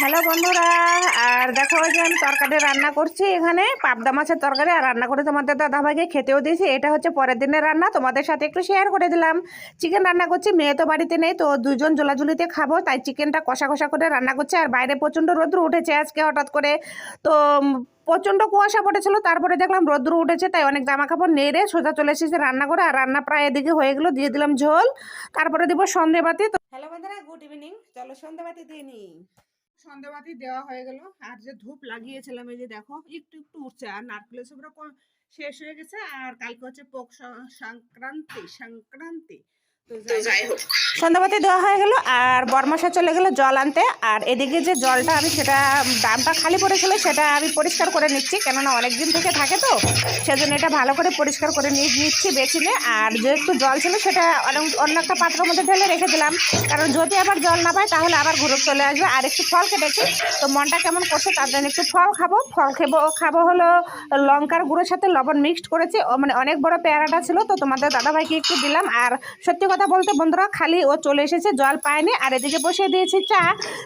Hello বন্ধুরা, আর দেখো যে আমি তরকারি রান্না করছি এখানে, পাবদা মাছের তরকারি, আর রান্না করে তোমাদের দাদাভাইকে খেতেও দিয়েছি। এটা হচ্ছে পরের দিনের রান্না, তোমাদের সাথে একটু শেয়ার করে দিলাম। চিকেন রান্না করছি, মেয়ে তো বাড়িতে নেই, তো দুজন জোলাজুলিতে খাব, তাই চিকেনটা কষা কষা করে রান্না করছি, আর বাইরে প্রচণ্ড রোদ্র উঠেছে আজকে হঠাৎ করে। তো প্রচণ্ড কুয়াশা পড়েছিল, তারপরে দেখলাম রোদ্র উঠেছে, তাই অনেক জামা কাপড় নেড়ে সোজা চলে এসেছে রান্না করে, আর রান্না প্রায় এদিকে হয়ে গেলো, দিয়ে দিলাম ঝোল। তারপরে দিব সন্ধেবাতি, তো হ্যালো বন্ধুরা গুড ইভিনিং চলো সন্ধেবাতি দিয়ে নিই। সন্ধেবাতি দেওয়া হয়ে গেল। আর যে ধূপ লাগিয়েছিলাম, এই যে দেখো, একটু একটু উঠছে আর নারকেলের সবরা শেষ হয়ে গেছে। আর কালকে হচ্ছে পোক সংক্রান্তি সংক্রান্তি। সন্ধ্যাবাতি দেওয়া হয়ে গেল, আর বরমাসা চলে গেল জল আনতে। আর এদিকে যে জলটা আমি সেটা, দামটা খালি পড়েছিল, সেটা আমি পরিষ্কার করে নিচ্ছি। কেননা অনেক দিন থেকে থাকে তো, সেজন্য এটা ভালো করে পরিষ্কার করে নিচ্ছি, বেছে নিয়ে আর যে একটু জল ছিল, সেটা অন্য অন্য একটা পাত্রের মধ্যে ঢেলে রেখে দিলাম। কারণ যদি আবার জল না পায় তাহলে আবার ঘুরে চলে আসবে। আর একটু ফল কেটেছি, তো মনটা কেমন করছে তার জন্য একটু ফল খাব। ফল খেবো খাব হলো লঙ্কার গুঁড়োর সাথে লবণ মিক্সড করেছি। মানে অনেক বড় পেয়ারাটা ছিল, তো তোমাদের দাদাভাইকে একটু দিলাম। আর সত্যি কথা বলতে বন্ধুরা খালি ও চলে এসেছে, জল পায়নি। আর এদিকে বসিয়ে দিয়েছি চা।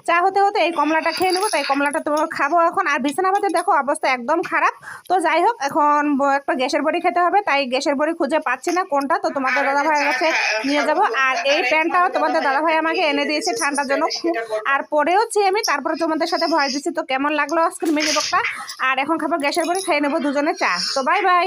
চা হতে হতে এই কমলাটা খেয়ে নেব তাই কমলাটা তোমার খাব এখন। আর বিছানাবাদে দেখো অবস্থা একদম খারাপ। তো যাই হোক, এখন একটা গ্যাসের বড়ি খেতে হবে, তাই গ্যাসের বড়ি খুঁজে পাচ্ছি না কোনটা। তো তোমাদের দাদাভাইয়ের কাছে নিয়ে যাব। আর এই প্যান্টটাও তোমাদের দাদাভাই আমাকে এনে দিয়েছে ঠান্ডার জন্য খুব। আর পরেওছি আমি, তারপরে তোমাদের সাথে ভয় দিচ্ছি। তো কেমন লাগল আজকের মিনি বকটা আর এখন খাব গ্যাসের বড়ি, খেয়ে নেব দুজনে চা। তো বাই বাই